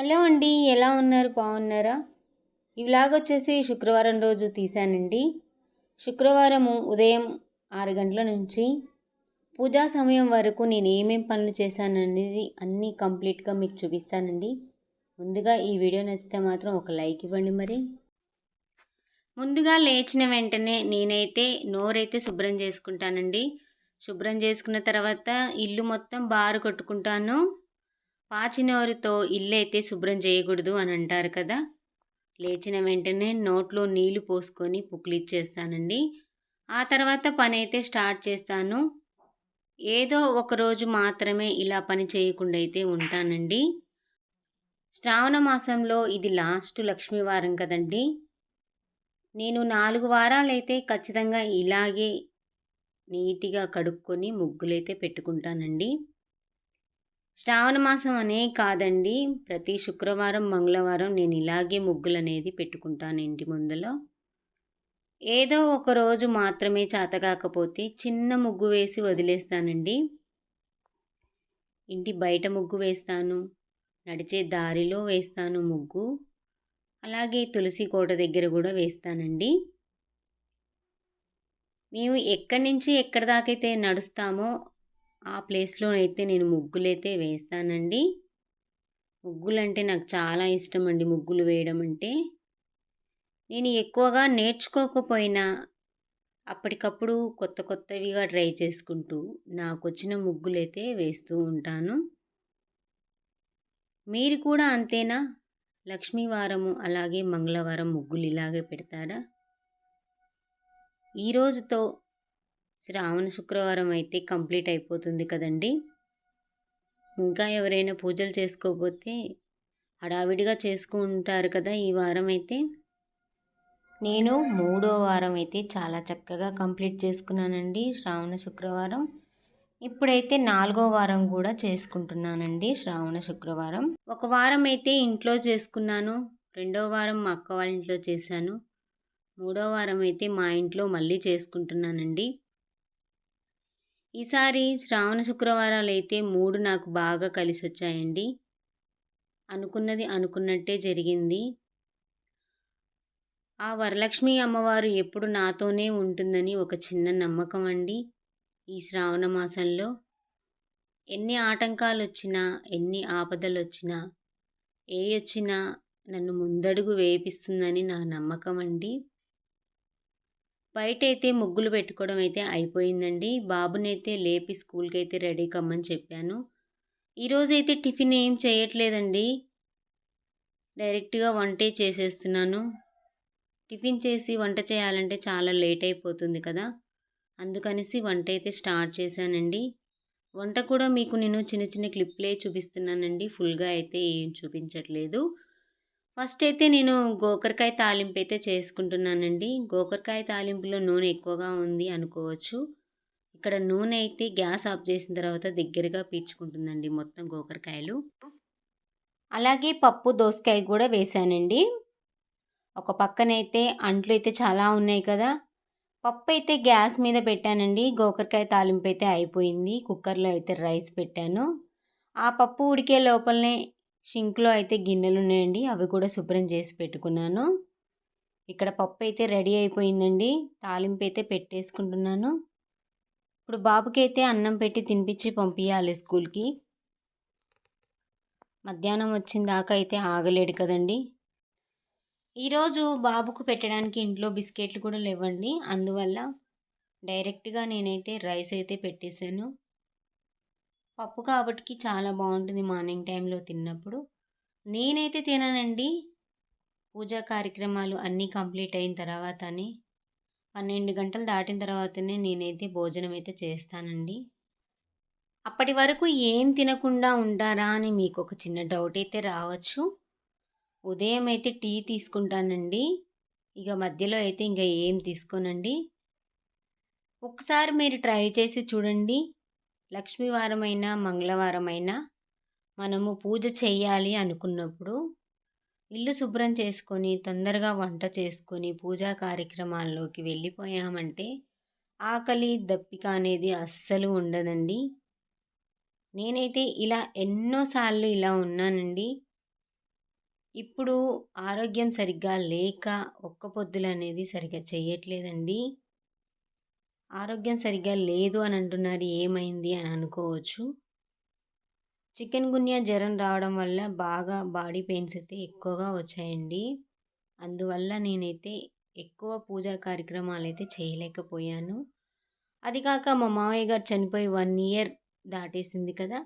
Hello అండి ఎలా ఉన్నారు? బాగున్నారా? ఈ వ్లాగ్ వచ్చేసి శుక్రవారం రోజు తీశానండి. శుక్రవారము ఉదయం ఆరు గంటల నుంచి పూజా సమయం వరకు నేను ఏమేం పనులు చేశాననేది అన్నీ కంప్లీట్గా మీకు చూపిస్తానండి. ముందుగా ఈ వీడియో నచ్చితే మాత్రం ఒక లైక్ ఇవ్వండి మరి. ముందుగా లేచిన వెంటనే నేనైతే నోరైతే శుభ్రం చేసుకుంటానండి. శుభ్రం చేసుకున్న తర్వాత ఇల్లు మొత్తం బారు కొట్టుకుంటాను. పాచినోరుతో ఇల్లైతే శుభ్రం చేయకూడదు అని అంటారు కదా. లేచిన వెంటనే నోట్లో నీళ్ళు పోసుకొని పుక్లిచ్చేస్తానండి ఆ తర్వాత పని అయితే స్టార్ట్ చేస్తాను. ఏదో ఒకరోజు మాత్రమే ఇలా పని చేయకుండా అయితే ఉంటానండి. శ్రావణ మాసంలో ఇది లాస్ట్ లక్ష్మీవారం కదండి. నేను నాలుగు వారాలైతే ఖచ్చితంగా ఇలాగే నీట్గా కడుక్కొని ముగ్గులైతే పెట్టుకుంటానండి. శ్రావణ మాసం అనే కాదండి. ప్రతి శుక్రవారం మంగళవారం నేను ఇలాగే ముగ్గులు అనేది పెట్టుకుంటాను ఇంటి ముందులో. ఏదో ఒక రోజు మాత్రమే చేతకాకపోతే చిన్న ముగ్గు వేసి వదిలేస్తానండి. ఇంటి బయట ముగ్గు వేస్తాను నడిచే దారిలో వేస్తాను ముగ్గు అలాగే తులసి కోట దగ్గర కూడా వేస్తానండి. మేము ఎక్కడి నుంచి ఎక్కడి దాకైతే నడుస్తామో ఆ ప్లేస్లో అయితే నేను ముగ్గులైతే వేస్తానండి. ముగ్గులు అంటే నాకు చాలా ఇష్టం అండి ముగ్గులు వేయడం అంటే. నేను ఎక్కువగా నేర్చుకోకపోయినా అప్పటికప్పుడు కొత్త కొత్తవిగా ట్రై చేసుకుంటూ నాకు వచ్చిన ముగ్గులైతే వేస్తూ ఉంటాను. మీరు కూడా అంతేనా? లక్ష్మీవారము అలాగే మంగళవారం ముగ్గులు ఇలాగే పెడతారా? ఈరోజుతో శ్రావణ శుక్రవారం అయితే కంప్లీట్ అయిపోతుంది కదండి. ఇంకా ఎవరైనా పూజలు చేసుకోకపోతే హడావిడిగా చేసుకుంటారు కదా ఈ వారం అయితే. నేను మూడో వారం అయితే చాలా చక్కగా కంప్లీట్ చేసుకున్నానండి శ్రావణ శుక్రవారం. ఇప్పుడైతే నాలుగో వారం కూడా చేసుకుంటున్నానండి శ్రావణ శుక్రవారం. ఒక వారం అయితే ఇంట్లో చేసుకున్నాను రెండో వారం మా అక్క వాళ్ళ ఇంట్లో చేశాను మూడో వారం అయితే మా ఇంట్లో మళ్ళీ చేసుకుంటున్నానండి. ఈసారి శ్రావణ శుక్రవారాలు అయితే మూడు నాకు బాగా కలిసి వచ్చాయండి అనుకున్నది అనుకున్నట్టే జరిగింది. ఆ వరలక్ష్మి అమ్మవారు ఎప్పుడు నాతోనే ఉంటుందని ఒక చిన్న నమ్మకం అండి ఈ శ్రావణ మాసంలో. ఎన్ని ఆటంకాలు వచ్చినా ఎన్ని ఆపదలు వచ్చినా ఏ వచ్చినా నన్ను ముందడుగు వేపిస్తుందని నా నమ్మకం అండి. బయట అయితే ముగ్గులు పెట్టుకోవడం అయితే అయిపోయిందండి. బాబునైతే లేపి స్కూల్కి అయితే రెడీ కమ్మని చెప్పాను. ఈరోజు అయితే టిఫిన్ ఏం చేయట్లేదండి. డైరెక్ట్గా వంటే చేసేస్తున్నాను. టిఫిన్ చేసి వంట చేయాలంటే చాలా లేట్ అయిపోతుంది కదా. అందుకనేసి వంట అయితే స్టార్ట్ చేశానండి. వంట కూడా మీకు నేను చిన్న చిన్న క్లిప్లే చూపిస్తున్నానండి. ఫుల్గా అయితే ఏం చూపించట్లేదు. ఫస్ట్ అయితే నేను గోకరకాయ తాలింపు అయితే చేసుకుంటున్నానండి. గోకరకాయ తాలింపులో నూనె ఎక్కువగా ఉంది అనుకోవచ్చు. ఇక్కడ నూనె అయితే గ్యాస్ ఆఫ్ చేసిన తర్వాత దగ్గరగా పీల్చుకుంటుందండి మొత్తం గోకరకాయలు. అలాగే పప్పు దోసకాయ కూడా వేశానండి ఒక పక్కనైతే అంట్లు అయితే చాలా ఉన్నాయి కదా. పప్పు అయితే గ్యాస్ మీద పెట్టానండి. గోకరకాయ తాలింపు అయితే అయిపోయింది. కుక్కర్లో అయితే రైస్ పెట్టాను. ఆ పప్పు ఉడికే లోపలనే షింక్లో అయితే గిన్నెలు ఉన్నాయండి అవి కూడా శుభ్రం చేసి పెట్టుకున్నాను. ఇక్కడ పప్పు అయితే రెడీ అయిపోయిందండి. తాలింపు అయితే పెట్టేసుకుంటున్నాను. ఇప్పుడు బాబుకి అయితే అన్నం పెట్టి తినిపించి పంపించాలి స్కూల్కి. మధ్యాహ్నం వచ్చిన దాకా అయితే ఆగలేడు కదండి. ఈరోజు బాబుకు పెట్టడానికి ఇంట్లో బిస్కెట్లు కూడా లేవండి. అందువల్ల డైరెక్ట్గా నేనైతే రైస్ అయితే పెట్టేశాను. పప్పు కాబట్టి చాలా బాగుంటుంది మార్నింగ్ టైంలో తిన్నప్పుడు. నేనైతే తినానండి. పూజా కార్యక్రమాలు అన్నీ కంప్లీట్ అయిన తర్వాతనే పన్నెండు గంటలు దాటిన తర్వాతనే నేనైతే భోజనం అయితే చేస్తానండి. అప్పటి వరకు ఏం తినకుండా ఉంటారా అని మీకు ఒక చిన్న డౌట్ అయితే రావచ్చు. ఉదయం అయితే టీ తీసుకుంటానండి. ఇక మధ్యలో అయితే ఇంకా ఏం తీసుకోనండి. ఒకసారి మీరు ట్రై చేసి చూడండి. లక్ష్మీవారమైన మంగళవారమైన మనము పూజ చేయాలి అనుకున్నప్పుడు ఇల్లు శుభ్రం చేసుకొని తొందరగా వంట చేసుకొని పూజా కార్యక్రమాల్లోకి వెళ్ళిపోయామంటే ఆకలి దప్పిక అనేది అస్సలు ఉండదండి. నేనైతే ఇలా ఎన్నోసార్లు ఇలా ఉన్నానండి. ఇప్పుడు ఆరోగ్యం సరిగ్గా లేక ఒక్క పొద్దులు అనేది సరిగ్గా చేయట్లేదండి ఆరోగ్యం సరిగ్గా లేదు అని అంటున్నారు ఏమైంది అని అనుకోవచ్చు. చికెన్ గున్యా జ్వరం రావడం వల్ల బాగా బాడీ పెయిన్స్ అయితే ఎక్కువగా వచ్చాయండి. అందువల్ల నేనైతే ఎక్కువ పూజా కార్యక్రమాలు అయితే చేయలేకపోయాను. అది కాక మా మామయ్య గారు చనిపోయి వన్ ఇయర్ దాటేసింది కదా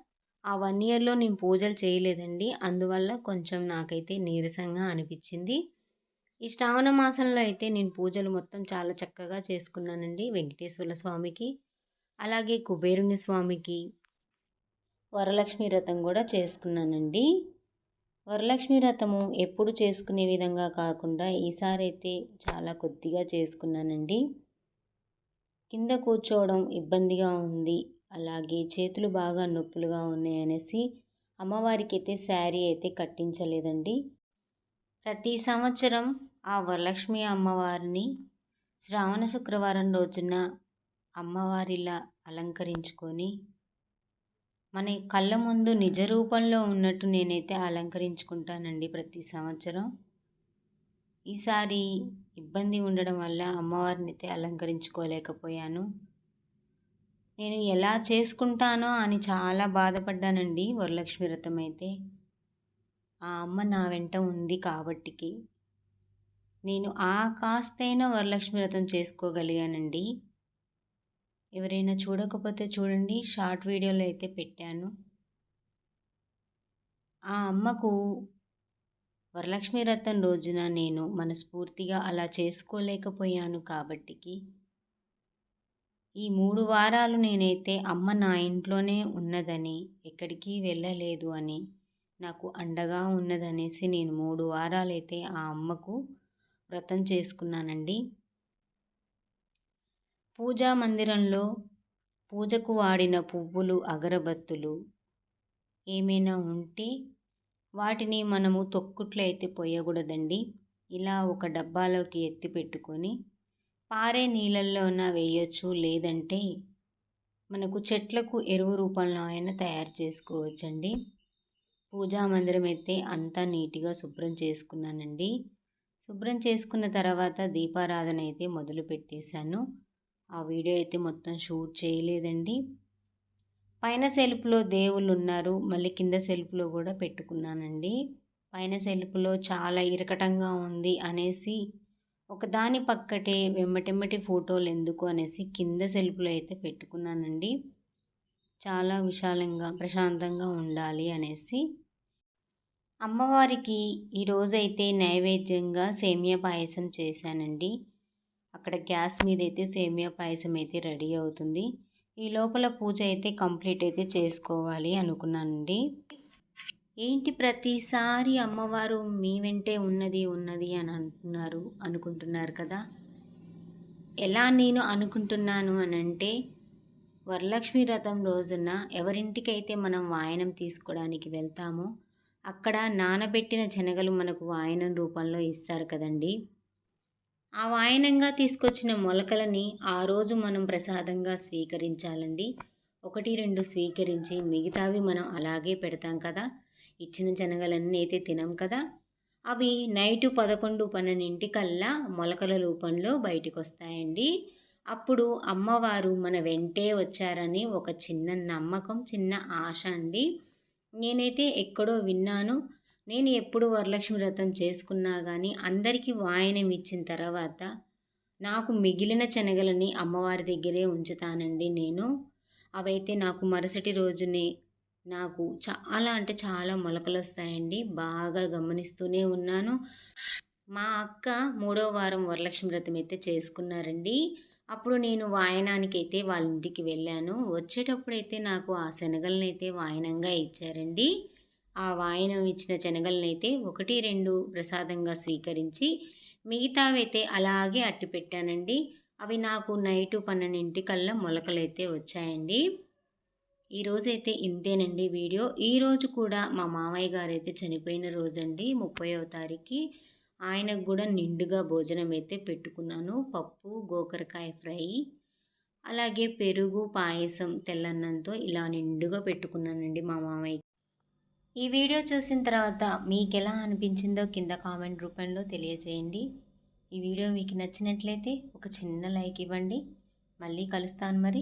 ఆ వన్ ఇయర్లో నేను పూజలు చేయలేదండి. అందువల్ల కొంచెం నాకైతే నీరసంగా అనిపించింది. ఈ శ్రావణ మాసంలో అయితే నేను పూజలు మొత్తం చాలా చక్కగా చేసుకున్నానండి వెంకటేశ్వర స్వామికి అలాగే కుబేరుని స్వామికి వరలక్ష్మి వ్రతం కూడా చేసుకున్నానండి. వరలక్ష్మి వ్రతము ఎప్పుడు చేసుకునే విధంగా కాకుండా ఈసారి అయితే చాలా కొద్దిగా చేసుకున్నానండి. కింద కూర్చోవడం ఇబ్బందిగా ఉంది అలాగే చేతులు బాగా నొప్పులుగా ఉన్నాయనేసి అమ్మవారికి అయితే శారీ అయితే కట్టించలేదండి. ప్రతి సంవత్సరం ఆ వరలక్ష్మి అమ్మవారిని శ్రావణ శుక్రవారం రోజున అమ్మవారిలా అలంకరించుకొని మన కళ్ళ ముందు నిజ రూపంలో ఉన్నట్టు నేనైతే అలంకరించుకుంటానండి ప్రతి సంవత్సరం. ఈసారి ఇబ్బంది ఉండడం వల్ల అమ్మవారిని అయితే అలంకరించుకోలేకపోయాను. నేను ఎలా చేసుకుంటానో అని చాలా బాధపడ్డానండి వరలక్ష్మి వ్రతం అయితే. ఆ అమ్మ నా వెంట ఉంది కాబట్టికి. నేను ఆ కాస్తైనా వరలక్ష్మి వ్రతం చేసుకోగలిగానండి. ఎవరైనా చూడకపోతే చూడండి షార్ట్ వీడియోలో అయితే పెట్టాను. ఆ అమ్మకు వరలక్ష్మి వ్రతం రోజున నేను మనస్ఫూర్తిగా అలా చేసుకోలేకపోయాను కాబట్టికి. ఈ మూడు వారాలు నేనైతే అమ్మ నా ఇంట్లోనే ఉన్నదని ఎక్కడికి వెళ్ళలేదు అని నాకు అండగా ఉన్నదనేసి నేను మూడు వారాలైతే ఆ అమ్మకు వ్రతం చేసుకున్నానండి. పూజా మందిరంలో పూజకు వాడిన పువ్వులు అగరబత్తులు ఏమైనా ఉంటే వాటిని మనము తొక్కుట్లో అయితే పోయకూడదండి. ఇలా ఒక డబ్బాలోకి ఎత్తి పెట్టుకొని పారే నీళ్ళల్లోన వేయచ్చు లేదంటే మనకు చెట్లకు ఎరువు రూపంలో అయినా తయారు చేసుకోవచ్చండి. పూజా మందిరం అయితే అంతా నీట్గా శుభ్రం చేసుకున్నానండి. శుభ్రం చేసుకున్న తర్వాత దీపారాధన అయితే మొదలు పెట్టేశాను. ఆ వీడియో అయితే మొత్తం షూట్ చేయలేదండి. పైన సెల్ఫ్లో దేవుళ్ళు ఉన్నారు మళ్ళీ కింద సెల్ఫ్లో కూడా పెట్టుకున్నానండి. పైన సెల్ఫ్లో చాలా ఇరకటంగా ఉంది అనేసి ఒకదాని పక్కటే వెమ్మటెమ్మటి ఫోటోలు ఎందుకు అనేసి కింద సెల్ఫ్లో అయితే పెట్టుకున్నానండి. చాలా విశాలంగా ప్రశాంతంగా ఉండాలి అనేసి. అమ్మవారికి ఈరోజైతే నైవేద్యంగా సేమియా పాయసం చేశానండి. అక్కడ గ్యాస్ మీద అయితే సేమియా పాయసం అయితే రెడీ అవుతుంది. ఈ లోపల పూజ అయితే కంప్లీట్ అయితే చేసుకోవాలి అనుకున్నానండి. ఏంటి ప్రతిసారి అమ్మవారు మీ వెంటే ఉన్నది ఉన్నది అని అంటున్నారు అనుకుంటున్నారు కదా? ఎలా నేను అనుకుంటున్నాను అని అంటే వరలక్ష్మి రథం రోజున ఎవరింటికైతే మనం వాయనం తీసుకోవడానికి వెళ్తామో అక్కడ నానబెట్టిన శనగలు మనకు వాయనం రూపంలో ఇస్తారు కదండి. ఆ వాయనంగా తీసుకొచ్చిన మొలకలని ఆ రోజు మనం ప్రసాదంగా స్వీకరించాలండి. ఒకటి రెండు స్వీకరించి మిగతావి మనం అలాగే పెడతాం కదా. ఇచ్చిన శనగలన్నీ అయితే తినం కదా. అవి నైటు పదకొండు పన్నెండింటికల్లా మొలకల రూపంలో బయటికి వస్తాయండి అప్పుడు అమ్మవారు మన వెంటే వచ్చారని ఒక చిన్న నమ్మకం చిన్న ఆశ అండి. నేనైతే ఎక్కడో విన్నాను. నేను ఎప్పుడు వరలక్ష్మి వ్రతం చేసుకున్నా కానీ అందరికీ వాయనం ఇచ్చిన తర్వాత నాకు మిగిలిన శనగలని అమ్మవారి దగ్గరే ఉంచుతానండి నేను. అవైతే నాకు మరుసటి రోజునే నాకు చాలా అంటే చాలా మొలకలు వస్తాయండి బాగా గమనిస్తూనే ఉన్నాను. మా అక్క మూడో వారం వరలక్ష్మి వ్రతం అయితే చేసుకున్నారండి. అప్పుడు నేను వాయనానికైతే వాళ్ళ ఇంటికి వెళ్ళాను. వచ్చేటప్పుడైతే నాకు ఆ శనగలనైతే వాయనంగా ఇచ్చారండి. ఆ వాయనం ఇచ్చిన శనగలనైతే ఒకటి రెండు ప్రసాదంగా స్వీకరించి మిగతావైతే అలాగే అట్టి పెట్టానండి. అవి నాకు నైటు పన్నెండింటికల్లా మొలకలైతే వచ్చాయండి. ఈరోజైతే ఇంతేనండి వీడియో. ఈరోజు కూడా మా మామయ్య గారు అయితే చనిపోయిన రోజండి ముప్పైవ తారీఖు. ఆయనకు కూడా నిండుగా భోజనం అయితే పెట్టుకున్నాను. పప్పు గోకరకాయ ఫ్రై అలాగే పెరుగు పాయసం తెల్లన్నంతో ఇలా నిండుగా పెట్టుకున్నానండి మా మామయ్య. ఈ వీడియో చూసిన తర్వాత మీకు ఎలా అనిపించిందో కింద కామెంట్ రూపంలో తెలియజేయండి. ఈ వీడియో మీకు నచ్చినట్లయితే ఒక చిన్న లైక్ ఇవ్వండి. మళ్ళీ కలుస్తాను మరి.